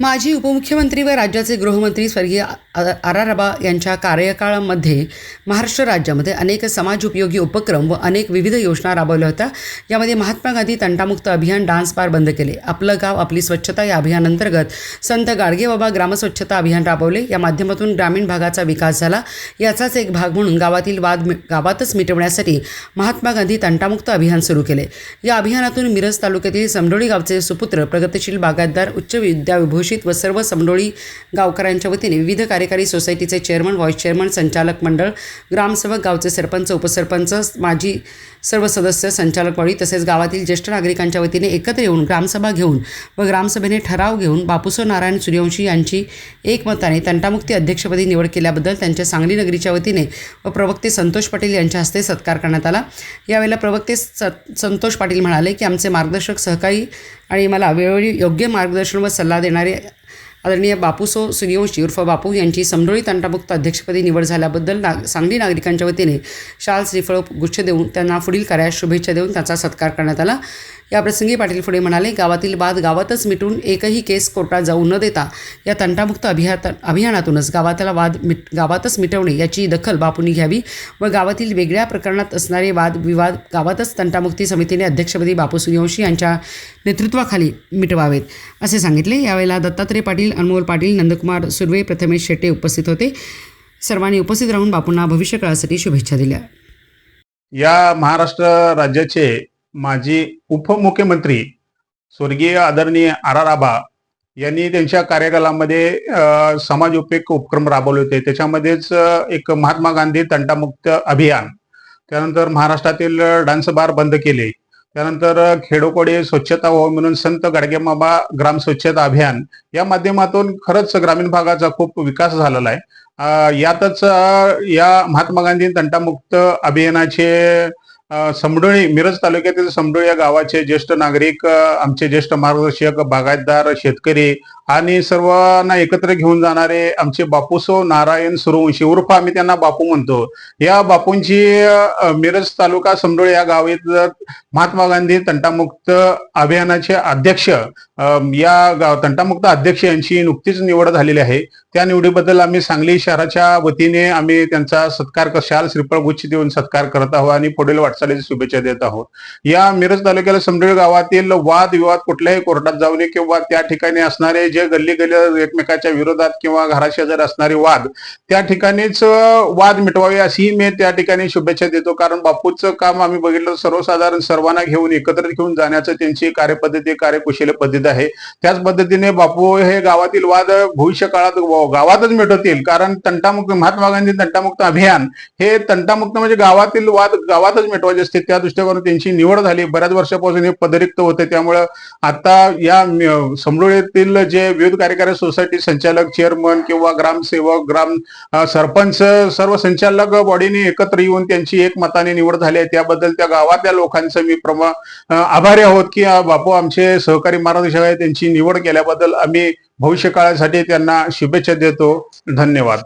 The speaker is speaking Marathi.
माजी उपमुख्यमंत्री व राज्याचे गृहमंत्री स्वर्गीय आरारबा यांच्या कार्यकाळामध्ये महाराष्ट्र राज्यामध्ये अनेक समाज उपयोगी उपक्रम व अनेक विविध योजना राबवल्या होत्या. यामध्ये महात्मा गांधी तंटामुक्त अभियान डान्स बार बंद केले. आपलं गाव आपली स्वच्छता या अभियानांतर्गत संत गाडगेबाबा ग्रामस्वच्छता अभियान राबवले. या माध्यमातून ग्रामीण भागाचा विकास झाला. याचाच एक भाग म्हणून गावातील वाद मि- गावातच मिटवण्यासाठी महात्मा गांधी तंटामुक्त अभियान सुरू केले. या अभियानातून मिरज तालुक्यातील समडोळी गावचे सुपुत्र प्रगतशील बागायतदार उच्च विद्याविभूषित व सर्व समडोळी गावकऱ्यांच्या वतीने विविध कार्यकारी सोसायटीचे चेअरमन व्हाईस चेअरमन संचालक मंडळ ग्रामसेवक गावचे सरपंच उपसरपंच माजी सर्व सदस्य संचालकवाळी तसेच गावातील ज्येष्ठ नागरिकांच्या वतीने एकत्र येऊन ग्रामसभा घेऊन व ग्रामसभेने ठराव घेऊन बापूसो नारायण सूर्यवंशी यांची एकमताने तंटामुक्ती अध्यक्षपदी निवड केल्याबद्दल त्यांच्या सांगली नगरीच्या वतीने व प्रवक्ते संतोष पाटील यांच्या हस्ते सत्कार करण्यात आला. यावेळेला प्रवक्ते संतोष पाटील म्हणाले की आमचे मार्गदर्शक सहकारी आणि मला वेळोवेळी योग्य मार्गदर्शन व सल्ला देणारे आदरणीय बापूसो सूर्यवंशी उर्फ बापू यांची समडोळी तंटामुक्त अध्यक्षपदी निवड झाल्याबद्दल नाग सांगली नागरिकांच्या वतीने शाल श्रीफळ गुच्छ देऊन त्यांना पुढील कार्यास शुभेच्छा देऊन त्याचा सत्कार करण्यात आला. याप्रसंगी पाटील पुढे म्हणाले गावातील वाद गावातच मिटून एकही केस कोर्टात जाऊ न देता या तंटामुक्त अभियात अभियानातूनच गावातला वाद मिट गावातच मिटवणे याची दखल बापूंनी घ्यावी व गावातील वेगळ्या प्रकरणात असणारे वाद विवाद गावातच तंटामुक्ती समितीने अध्यक्षपदी बापू सूर्यवंशी यांच्या नेतृत्वाखाली मिटवावेत असे सांगितले. यावेळेला दत्तात्रय पाटील अनमोल पाटील नंदकुमार सुर्वे प्रथमेश शेट्टे उपस्थित होते. सर्वांनी उपस्थित राहून बापूंना भविष्यकाळासाठी शुभेच्छा दिल्या. या महाराष्ट्र राज्याचे माजी उपमुख्यमंत्री स्वर्गीय आदरणीय आर आर आबा यांनी त्यांच्या कार्यकालामध्ये समाज उपयोग उपक्रम राबवले होते. त्याच्यामध्येच एक महात्मा गांधी तंटामुक्त अभियान त्यानंतर महाराष्ट्रातील डान्स बार बंद केले त्यानंतर खेडोकोडे स्वच्छता व्हावं म्हणून संत गाडगेबाबा ग्राम स्वच्छता अभियान या माध्यमातून खरंच ग्रामीण भागाचा खूप विकास झालेला आहे. यातच या महात्मा गांधी तंटामुक्त अभियानाचे समडोळी मिरज तालुक्यातील समडोळी या गावाचे ज्येष्ठ नागरिक आमचे ज्येष्ठ मार्गदर्शक बागायतदार शेतकरी आणि सर्वांना एकत्र घेऊन जाणारे आमचे बापूसो नारायण सुरवंशी उर्फ आम्ही त्यांना बापू म्हणतो. या बापूंची मिरज तालुका समडोळ या गावीत महात्मा गांधी तंटामुक्त अभियानाचे अध्यक्ष या गाव तंटामुक्त अध्यक्ष यांची नुकतीच निवड झालेली आहे. त्या निवडीबद्दल आम्ही सांगली शहराच्या वतीने आम्ही त्यांचा सत्कार कशाल शाल श्रीफळ गुच्छ देऊन सत्कार करत आहोत आणि पुढील वाटचालीची शुभेच्छा देत आहोत. या मिरज तालुक्याला समडोळी गावातील वाद विवाद कुठल्याही कोर्टात जाऊ नये किंवा त्या ठिकाणी असणारे जे गल्ली गल्ली एकमेकाच्या विरोधात किंवा घराशेजारी असणारे वाद त्या ठिकाणीच वाद मिटवावे अशी मी त्या ठिकाणी शुभेच्छा देतो. कारण बापूचं काम आम्ही बघितलं सर्वसाधारण सर्वांना घेऊन एकत्र घेऊन जाण्याचं त्यांची कार्यपद्धती कार्यकुशल पद्धत आहे. त्याच पद्धतीने बापू हे गावातील वाद भविष्य काळात गावातच मिटवतील. कारण तंटामुक्त महात्मा गांधी तंटामुक्त अभियान हे तंटामुक्त म्हणजे गावातील वाद गावातच मिटवायचे असते. त्या दृष्टिकोनातून त्यांची निवड झाली. बऱ्याच वर्षापासून हे पदरिक्त होते. त्यामुळं आता या म- समडोळीतील जे विविध कार्यकारी सोसायटी संचालक चेअरमन किंवा ग्रामसेवक ग्राम सरपंच सर्व संचालक बॉडीने एकत्र येऊन त्यांची एक मताने निवड झाली आहे. त्याबद्दल त्या गावातल्या लोकांचं मी प्रमा आभारी आहोत की बापू आमचे सहकारी मार्गदर्शक आहे त्यांची निवड केल्याबद्दल आम्ही भविष्य काळासाठी त्यांना शुभेच्छा देतो. धन्यवाद.